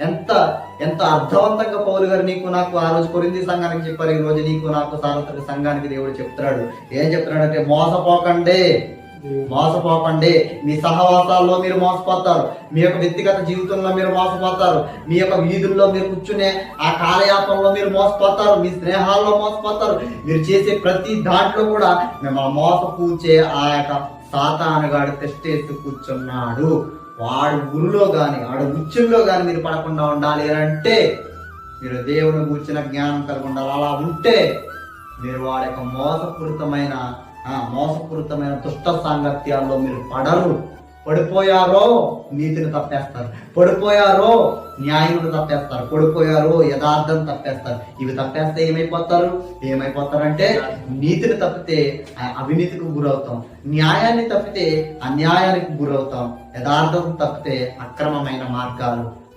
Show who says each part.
Speaker 1: ఎంత ఎంత అర్థవంతంగా పౌలు గారు నీకు నాకు ఆ రోజు కొరింది సంఘానికి చెప్పారు ఈ రోజు నీకు నాకు సార్వత్రిక సంఘానికి దేవుడు చెప్తున్నాడు. ఏం చెప్తున్నాడంటే మోసపోకండి. మోసపోకండి. మీ సహవాసాల్లో మీరు మోసపోతారు. మీ యొక్క వ్యక్తిగత జీవితంలో మీరు మోసపోతారు. మీ యొక్క వీధుల్లో మీరు కూర్చునే ఆ కాలయాపంలో మీరు మోసపోతారు. మీ స్నేహాల్లో మోసపోతారు. మీరు చేసే ప్రతి దాంట్లో కూడా మిమ్మల్ని మోసపూచే ఆ యొక్క సాతానుగాడు తెస్టేసి కూర్చున్నాడు. వాడు గురిలో కానీ వాడు ఉచ్చుల్లో కానీ మీరు పడకుండా ఉండాలి అంటే మీరు దేవుని కూర్చిన జ్ఞానం కలిగి ఉండాలి అలా ఉంటే మీరు వాడి యొక్క మోసపూరితమైన మోసపూరితమైన దుష్ట సాంగత్యాల్లో మీరు పడరు. పడిపోయారో నీతిని తప్పేస్తారు. పడిపోయారో న్యాయుడు తప్పేస్తారు. పడిపోయారో యథార్థం తప్పేస్తారు. ఇవి తప్పేస్తే ఏమైపోతారు? ఏమైపోతారంటే నీతిని తప్పితే అవినీతికి గురవుతాం. న్యాయాన్ని తప్పితే అన్యాయానికి గురవుతాం. యథార్థం తప్పితే అక్రమమైన మార్గాలు